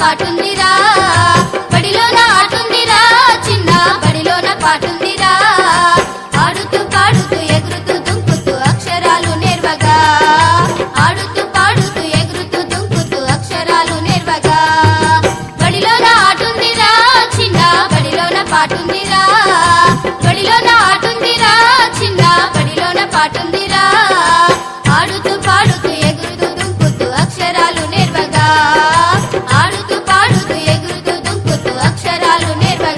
పాటుందిరా. బడిలోన ఆటుందిరా. చిన్న బడిలోన పాటుందిరా. ఆడుతూ పాడుతూ ఎగురుతూ దుంకుతూ అక్షరాలు నేర్వగా. ఆడుతూ పాడుతూ ఎగురుతూ దుంకుతూ అక్షరాలు నేర్వగా. బడిలోన ఆటుందిరా. చిన్న బడిలోన పాటుందిరా. బడిలోన ఆటుందిరా. చిన్న బడిలోన పాటుంది காலு நேர்வக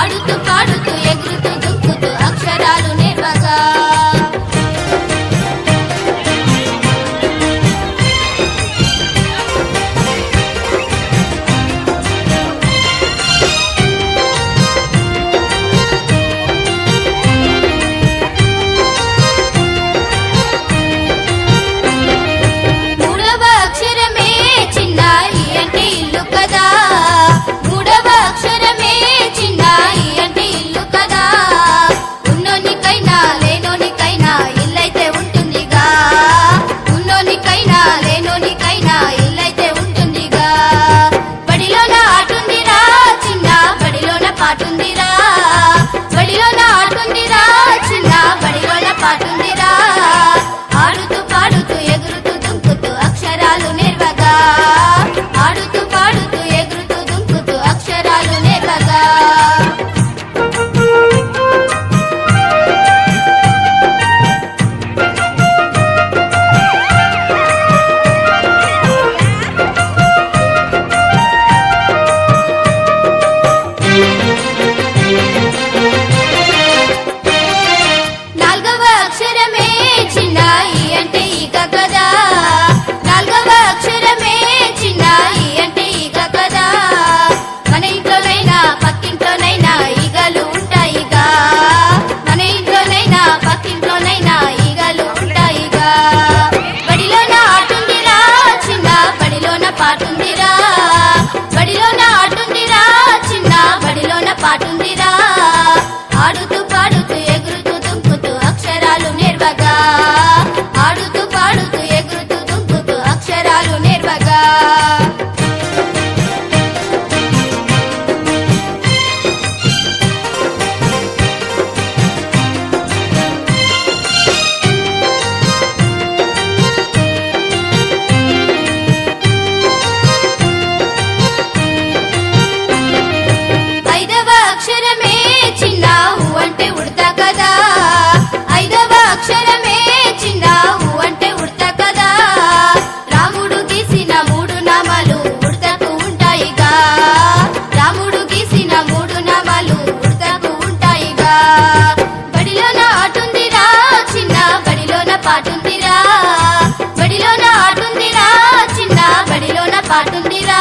அடுத்து ಸದಾ ఉడతా కదా. ఐదవ అక్షరమే చిన్న ఊ ఉడతా కదా. రాముడు గీసిన మూడు నామాలు ఉడతకు ఉంటాయిగా. రాముడు గీసిన మూడు నామాలు ఉడతకు ఉంటాయిగా. బడిలోన ఆటుందిరా చిన్న బడిలోన పాటుందిరా. బడిలోన ఆటుందిరా చిన్న బడిలోన పాటుందిరా.